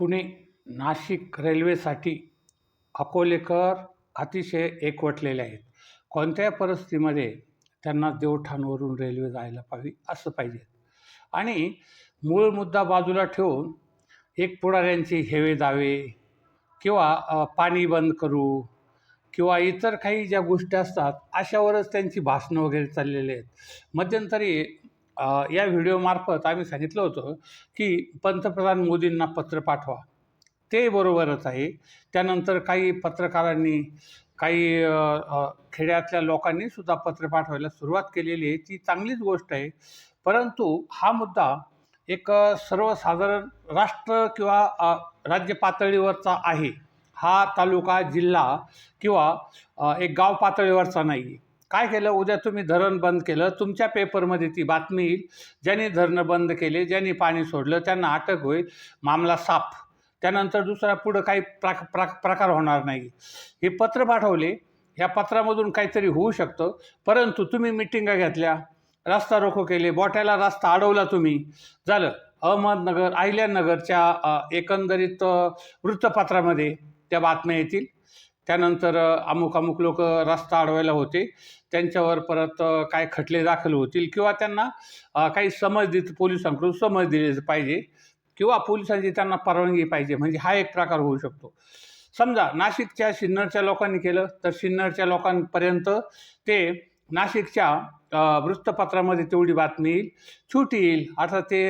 पुणे नाशिक रेल्वेसाठी अकोलेकर अतिशय एकवटलेले आहेत. कोणत्याही परिस्थितीमध्ये त्यांना देवठाणवरून रेल्वे जायला पाहावी असं पाहिजे. आणि मूळ मुद्दा बाजूला ठेवून एक पुढाऱ्यांचे हेवे दावे किंवा पाणी बंद करू किंवा इतर काही ज्या गोष्टी असतात अशावरच त्यांची भाषणं वगैरे चाललेली आहेत. मध्यंतरी या व्हिडिओमार्फत आम्ही सांगितलं होतं की पंतप्रधान मोदींना पत्र पाठवा. ते बरोबरच आहे. त्यानंतर काही पत्रकारांनी काही खेड्यातल्या लोकांनी सुद्धा पत्र पाठवायला सुरुवात केलेली आहे. ती चांगलीच गोष्ट आहे. परंतु हा मुद्दा एक सर्वसाधारण राष्ट्र किंवा राज्य पातळीवरचा आहे. हा तालुका जिल्हा किंवा एक गाव पातळीवरचा नाही आहे काय केलं? उद्या तुम्ही धरण बंद केलं. तुमच्या पेपरमध्ये ती बातमी येईल. ज्यांनी धरणं बंद केले ज्यांनी पाणी सोडलं त्यांना अटक होईल. मामला साफ. त्यानंतर दुसरा पुढं काही प्राक प्राक प्रकार होणार नाही. हे पत्र पाठवले. ह्या पत्रामधून काहीतरी होऊ शकतं. परंतु तुम्ही मिटिंगा घेतल्या. रस्ता रोको केले. बोट्याला रस्ता अडवला तुम्ही. झालं. अहमदनगर अहिल्यानगरच्या एकंदरीत वृत्तपत्रामध्ये त्या बातम्या येतील. त्यानंतर अमुक अमुक लोक रस्ता अडवायला होते. त्यांच्यावर परत काय खटले दाखल होतील किंवा त्यांना काही समज देत पोलिसांकडून समज दिली पाहिजे किंवा पोलिसांची त्यांना परवानगी पाहिजे. म्हणजे हा एक प्रकार होऊ शकतो. समजा नाशिकच्या सिन्नरच्या लोकांनी केलं तर सिन्नरच्या लोकांपर्यंत ते नाशिकच्या वृत्तपत्रामध्ये तेवढी बातमी येईल. छुटी येईल. आता ते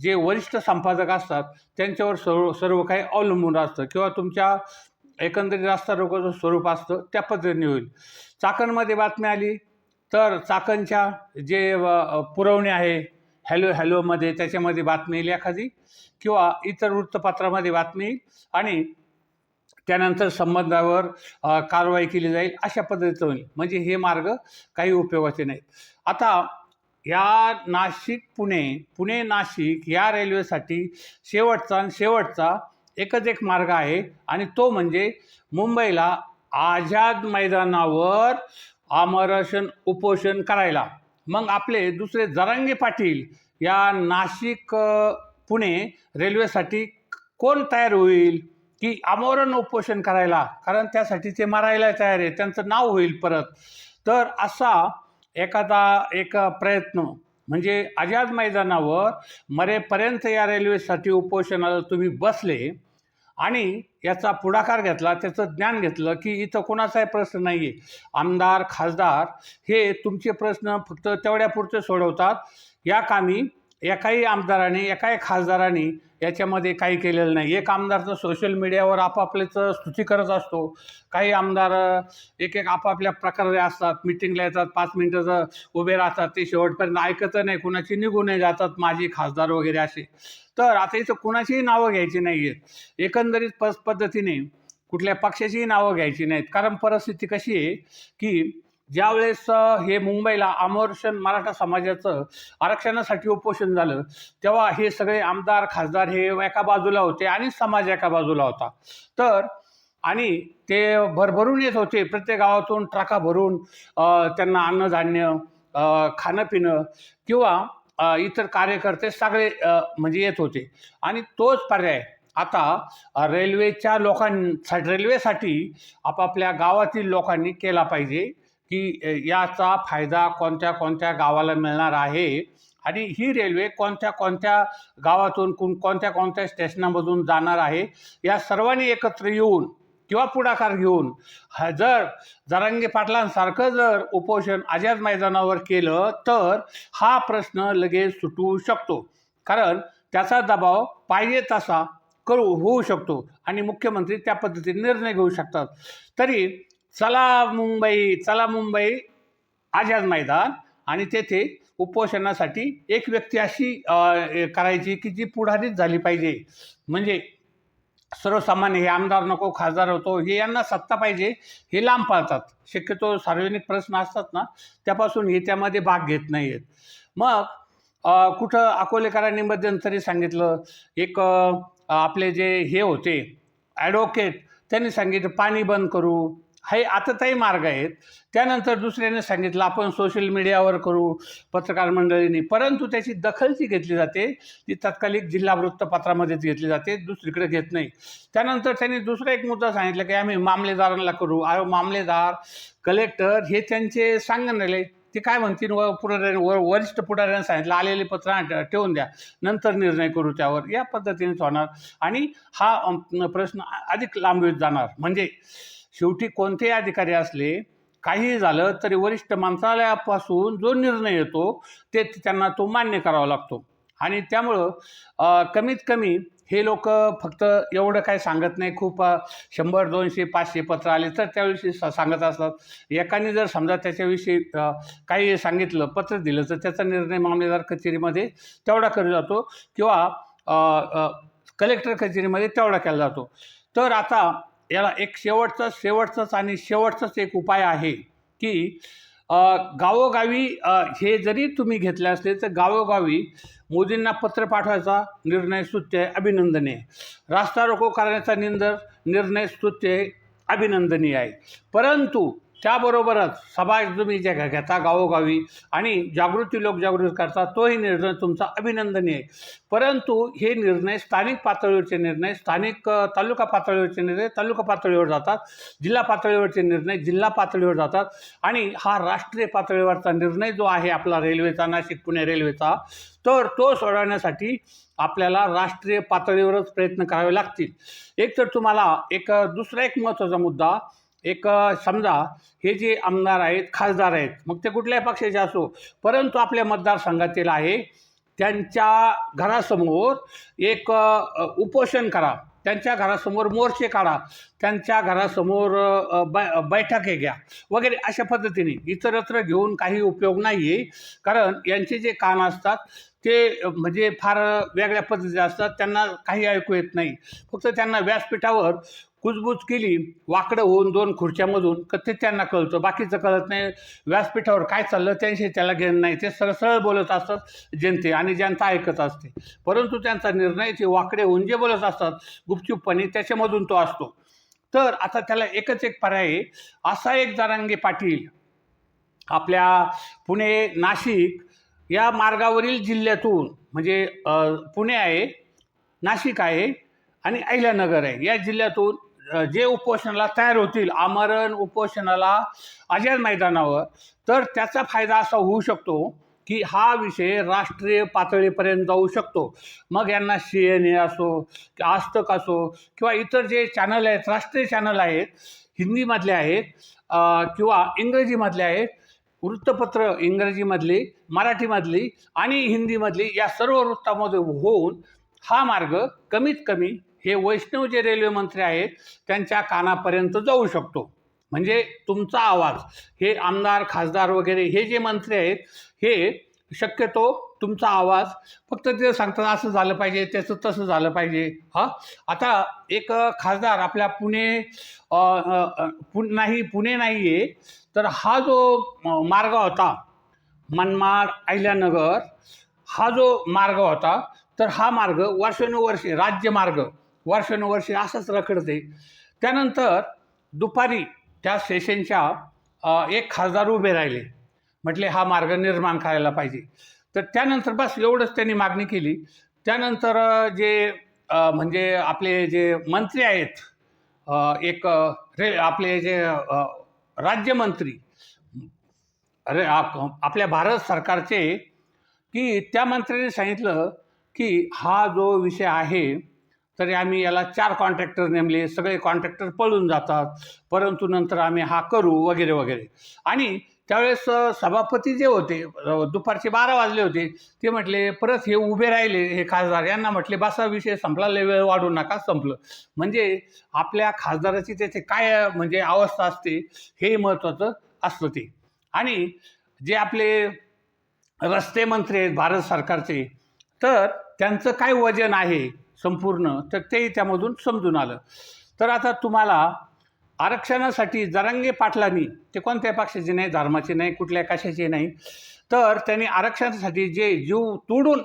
जे वरिष्ठ संपादक असतात त्यांच्यावर सर्व सर्व काही अवलंबून असतं. किंवा तुमच्या एकंदरीत रास्ता रोगाचं स्वरूप असतं त्या पद्धतीने होईल. चाकणमध्ये बातमी आली तर चाकणच्या जे पुरवणे पुरवणी आहे हॅलो हॅलोमध्ये त्याच्यामध्ये बातमी येईल एखादी किंवा इतर वृत्तपत्रामध्ये बातमी येईल आणि त्यानंतर संबंधावर कारवाई केली जाईल अशा पद्धतीचं होईल. म्हणजे हे मार्ग काही उपयोगाचे नाहीत. आता या नाशिक पुणे पुणे नाशिक या रेल्वेसाठी शेवटचा आणि शेवटचा एकच एक मार्ग आहे आणि तो म्हणजे मुंबईला आझाद मैदानावर आमरशन उपोषण करायला. मग आपले दुसरे जरांगे पाटील या नाशिक पुणे रेल्वेसाठी कोण तयार होईल? की आमरण उपोषण करायला? कारण त्यासाठी ते मारायला तयार आहे. त्यांचं नाव होईल परत. तर असा एखादा एक प्रयत्न म्हणजे आझाद मैदानावर मरेपर्यंत या रेल्वेसाठी उपोषणाला तुम्ही बसले आणि याचा पुढाकार घेतला त्याचं ज्ञान घेतलं की इथं कोणाचाही प्रश्न नाही आहे आमदार खासदार हे तुमचे प्रश्न फक्त तेवढ्यापुरते सोडवतात. या कामी एकाही आमदाराने एकाही खासदाराने याच्यामध्ये काही केलेलं नाही. एक आमदार तर सोशल मीडियावर आपापलेच स्तुती करत असतो. काही आमदार एक एक आपापल्या प्रकारे असतात. मिटिंगला येतात पाच मिनटं उभे राहतात ते शेवटपर्यंत ऐकत नाही कुणाची निघूनही जातात माझी खासदार वगैरे असे. तर आता इथं कुणाचीही नावं घ्यायची नाही आहेत एकंदरीत पस पद्धतीने कुठल्या पक्षाचीही नावं घ्यायची नाहीत. कारण परिस्थिती कशी आहे की ज्यावेळेस हे मुंबईला अमर्शन मराठा समाजाचं आरक्षणासाठी उपोषण झालं तेव्हा हे सगळे आमदार खासदार हे एका बाजूला होते आणि समाज एका बाजूला होता. तर आणि ते भरभरून येत होते प्रत्येक गावातून ट्रका भरून त्यांना अन्नधान्य खाणं पिणं किंवा इतर कार्यकर्ते सगळे म्हणजे येत होते. आणि तोच पर्याय आता रेल्वेच्या लोकांसाठी रेल्वेसाठी आपापल्या गावातील लोकांनी केला पाहिजे. की याचा फायदा कोणत्या कोणत्या गावाला मिळणार आहे? आणि ही रेल्वे कोणत्या कोणत्या गावातून कोण कोणत्या कोणत्या स्टेशनामधून जाणार आहे या सर्वांनी एकत्र येऊन किंवा पुढाकार घेऊन जर जरांगे पाटलांसारखं जर उपोषण आझाद मैदानावर केलं तर हा प्रश्न लगेच सुटू शकतो. कारण त्याचा दबाव पाहिजे तसा करू होऊ शकतो आणि मुख्यमंत्री त्या पद्धतीने निर्णय घेऊ शकतात. तरी चला मुंबई चला मुंबई आझाद मैदान. आणि तेथे उपोषणासाठी एक व्यक्ती अशी करायची की जी पुढारीच झाली पाहिजे. म्हणजे सर्वसामान्य हे आमदार नको खासदार होतो हे यांना सत्ता पाहिजे हे लांब पाळतात. शक्यतो सार्वजनिक प्रश्न असतात ना त्यापासून हे त्यामध्ये भाग घेत नाही आहेत मग कुठं अकोलेकरांनी मध्यंतरी सांगितलं एक आपले जे हे होते ॲडव्होकेट त्यांनी सांगितलं पाणी बंद करू. हे आताताही मार्ग आहेत. त्यानंतर दुसऱ्याने सांगितलं आपण सोशल मीडियावर करू पत्रकार मंडळींनी. परंतु त्याची दखल जी घेतली जाते. ती तात्कालिक जिल्हा वृत्तपत्रामध्येच घेतली जाते दुसरीकडे घेत नाही. त्यानंतर त्यांनी दुसरा एक मुद्दा सांगितला की आम्ही मामलेदारांना करू. अहो मामलेदार कलेक्टर हे त्यांचे सांगणारे ते काय म्हणतील? व पुढाऱ्याने वर वरिष्ठ पुढाऱ्यांना सांगितलं आलेले पत्र ठेवून द्या. नंतर निर्णय करू त्यावर. या पद्धतीनेच होणार. आणि हा प्रश्न अधिक लांबवीत जाणार. म्हणजे शेवटी कोणतेही अधिकारी असले काहीही झालं तरी वरिष्ठ मंत्रालयापासून जो निर्णय येतो ते त्यांना तो मान्य करावा लागतो. आणि त्यामुळं कमीत कमी हे लोक फक्त एवढं काय सांगत नाही. खूप शंभर दोनशे पाचशे पत्र आले तर त्याविषयी सांगत असतात. एकाने जर समजा त्याच्याविषयी काही सांगितलं पत्र दिलं तर त्याचा निर्णय मामलेदार कचेरीमध्ये तेवढा केला जातो किंवा कलेक्टर कचेरीमध्ये तेवढा केला जातो. तर आता याला एक शेवटचा शेवटचाच आणि शेवटचाच एक उपाय आहे की गावोगावी हे जरी तुम्ही घेतले असले तर गावोगावी मोदींना पत्र पाठवायचा निर्णय स्तुत्य आहे अभिनंदनीय. आहे रास्ता रोको करण्याचा निंदर निर्णय स्तुत्य आहे अभिनंदनीय आहे. परंतु त्याबरोबरच सभा तुम्ही ज्या घ्या- घेता गावोगावी आणि जागृती लोकजागृती करता तोही निर्णय तुमचा अभिनंदनीय. आहे परंतु हे निर्णय स्थानिक पातळीवरचे निर्णय स्थानिक तालुका पातळीवरचे निर्णय तालुका पातळीवर जातात जिल्हा पातळीवरचे निर्णय जिल्हा पातळीवर जातात आणि हा राष्ट्रीय पातळीवरचा निर्णय जो आहे आपला रेल्वेचा नाशिक पुणे रेल्वेचा तर तो सोडवण्यासाठी आपल्याला राष्ट्रीय पातळीवरच प्रयत्न करावे लागतील. एक तर तुम्हाला एक दुसरा एक महत्त्वाचा मुद्दा एक समजा हे जे आमदार आहेत खासदार आहेत मग ते कुठल्याही पक्षाचे असो परंतु आपल्या मतदारसंघातील आहे त्यांच्या घरासमोर एक उपोषण करा. त्यांच्या घरासमोर मोर्चे काढा. त्यांच्या घरासमोर बै बैठके घ्या. वगैरे अशा पद्धतीने इतरत्र घेऊन काही उपयोग नाही आहे कारण यांचे जे कान असतात ते म्हणजे फार वेगळ्या पद्धतीचे असतात. त्यांना काही ऐकू येत नाही. फक्त त्यांना व्यासपीठावर कुजबूज केली वाकडं होऊन दोन खुर्च्यामधून क ते त्यांना कळतं. बाकीचं कळत नाही व्यासपीठावर काय चाललं त्यांशी त्याला घेणं नाही. ते सरळ सरळ बोलत असतात जनते आणि जनता ऐकत असते. परंतु त्यांचा निर्णय ते वाकडे होऊन जे बोलत असतात गुपचूपपणे त्याच्यामधून तो असतो. तर आता त्याला एकच एक पर्याय आहे. असा एक जरांगे पाटील आपल्या पुणे नाशिक या मार्गावरील जिल्ह्यातून म्हणजे पुणे आहे नाशिक आहे आणि अहिल्यानगर आहे. या जिल्ह्यातून जे उपोषणाला तयार होतील आमरण उपोषणाला अजय मैदानावर तर त्याचा फायदा असा होऊ शकतो की हा विषय राष्ट्रीय पातळीपर्यंत जाऊ शकतो. मग यांना सी एन ए असो आजतक असो किंवा इतर जे चॅनल आहेत राष्ट्रीय चॅनल आहेत हिंदीमधले आहेत किंवा इंग्रजीमधले आहेत वृत्तपत्र इंग्रजीमधली मराठीमधली आणि हिंदीमधली या सर्व वृत्तामध्ये होऊन हा मार्ग कमीत कमी हे वैष्णव जे रेल्वे मंत्री आहेत त्यांच्या कानापर्यंत जाऊ शकतो. म्हणजे तुमचा आवाज हे आमदार खासदार वगैरे हे जे मंत्री आहेत हे शक्यतो तुमचा आवाज फक्त ते सांगतात असं झालं पाहिजे त्याचं तसं झालं पाहिजे. हां? आता एक खासदार आपल्या पुणे पु नाही पुणे नाही आहे तर हा जो मार्ग होता मनमाड अहिल्यानगर हा जो मार्ग होता तर हा मार्ग वर्षानुवर्षे राज्यमार्ग वर्षानुवर्षे असंच रखडते. त्यानंतर दुपारी त्या सेशनच्या एक खासदार उभे राहिले. म्हटले हा मार्ग निर्माण करायला पाहिजे. तर त्यानंतर बस एवढंच त्यांनी मागणी केली. त्यानंतर जे म्हणजे आपले जे मंत्री आहेत एक रे आपले जे राज्यमंत्री अरे आप आपल्या भारत सरकारचे की त्या मंत्र्यांनी सांगितलं की हा जो विषय आहे तरी आम्ही याला चार कॉन्ट्रॅक्टर नेमले सगळे कॉन्ट्रॅक्टर पळून जातात परंतु नंतर आम्ही हा करू वगैरे वगैरे. आणि त्यावेळेस सभापती जे होते दुपारचे बारा वाजले होते ते म्हटले परत हे उभे राहिले हे खासदार. यांना म्हटले बसा विषय संपला वेळ वाढू नका संपलं. म्हणजे आपल्या खासदाराची त्याचे काय म्हणजे अवस्था असते हे महत्त्वाचं असतं ते. आणि जे आपले रस्ते मंत्री आहेत भारत सरकारचे तर त्यांचं काय वजन आहे? संपूर्ण तर तेही त्यामधून समजून आलं. तर आता तुम्हाला आरक्षणासाठी जरांगे पाटलांनी ते कोणत्या पक्षाचे नाही धर्माचे नाही कुठल्या कशाचे नाही तर त्यांनी आरक्षणासाठी जे जीव तोडून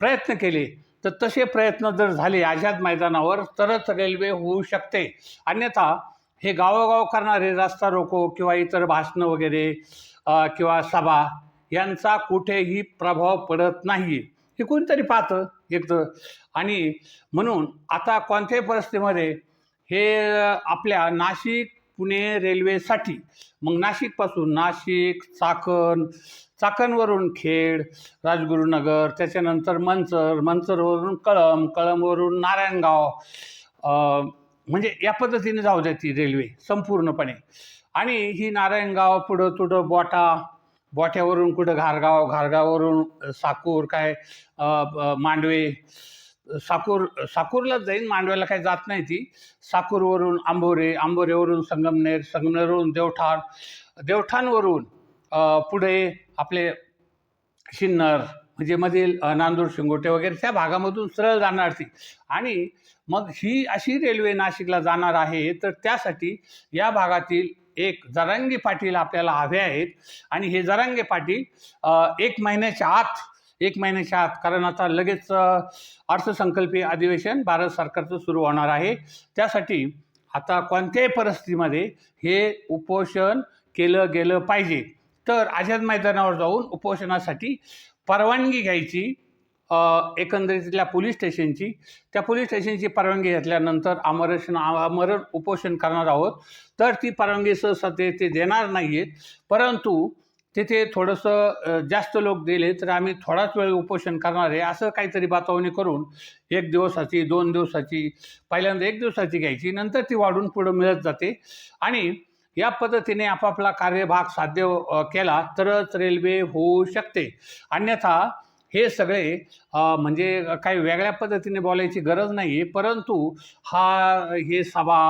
प्रयत्न केले तर तसे प्रयत्न जर झाले आझाद मैदानावर तरच रेल्वे होऊ शकते. अन्यथा हे गावोगाव करणारे रस्ता रोको किंवा इतर भाषणं वगैरे किंवा सभा यांचा कुठेही प्रभाव पडत नाही. हे कोणतरी पाहतं? एक तर आणि म्हणून आता कोणत्याही परिस्थितीमध्ये हे आपल्या नाशिक पुणे रेल्वेसाठी मग नाशिकपासून नाशिक चाकण चाकणवरून खेड राजगुरुनगर त्याच्यानंतर मंचर मंचरवरून कळम कळमवरून नारायणगाव म्हणजे या पद्धतीने जाऊ द्या ती रेल्वे संपूर्णपणे. आणि ही नारायणगाव पुढं तुढं बोटा बोट्यावरून कुठं घारगाव घारगाववरून साकूर काय मांडवे साकूर साकूरलाच जाईन मांडव्याला काही जात नाही ती. साकूरवरून आंबोरे आंबोरेवरून संगमनेर संगमनेरवरून देवठाण देवठाणवरून पुढे आपले शिन्नर म्हणजे मधील नांदूर शिंगोटे वगैरे त्या भागामधून सरळ जाणार ती. आणि मग ही अशी रेल्वे नाशिकला जाणार आहे तर त्यासाठी या भागातील एक जरांगे पाटील आपल्याला हवे आहेत. आणि हे जरांगे पाटील एक महिन्याच्या आत एक महिन्याच्या आत कारण आता लगेच अर्थसंकल्पीय अधिवेशन भारत सरकारचं सुरू होणार आहे. त्यासाठी आता कोणत्याही परिस्थितीमध्ये हे उपोषण केलं गेलं पाहिजे. तर आझाद मैदानावर जाऊन उपोषणासाठी परवानगी घ्यायची एकंदरीतल्या पोलीस स्टेशनची. त्या पोलीस स्टेशनची परवानगी घेतल्यानंतर आमरण आमरण उपोषण करणार आहोत. तर ती परवानगी सहसा ते ते देणार नाही आहेत परंतु तिथे थोडंसं जास्त लोक दिले तर आम्ही थोडाच वेळ उपोषण करणार आहे. असं काहीतरी बातावणी करून एक दिवसाची दोन दिवसाची पहिल्यांदा एक दिवसाची घ्यायची नंतर ती वाढून पुढं मिळत जाते. आणि या पद्धतीने आपापला कार्यभाग साध्य केला तरच रेल्वे होऊ शकते. अन्यथा हे सगळे म्हणजे काही वेगळ्या पद्धतीने बोलायची गरज नाही आहे परंतु हा हे सभा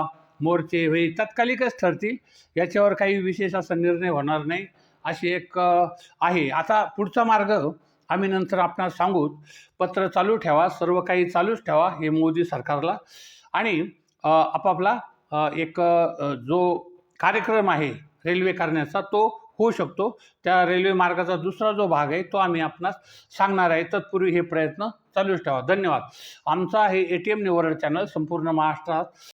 मोर्चे हे तात्कालिकच ठरतील. याच्यावर काही विशेष असा निर्णय होणार नाही. अशी एक आहे. आता पुढचा मार्ग आम्ही नंतर आपणास सांगू. पत्र चालू ठेवा सर्व काही चालूच ठेवा हे मोदी सरकारला. आणि आपापला एक जो कार्यक्रम आहे रेल्वे करण्याचा तो होऊ शकतो. त्या रेल्वे मार्गाचा दुसरा जो भाग आहे तो आम्ही आपणास सांगणार आहे. तत्पूर्वी हे प्रयत्न चालूच ठेवा. धन्यवाद. आमचा हे ए टी एम निवड चॅनल संपूर्ण महाराष्ट्रात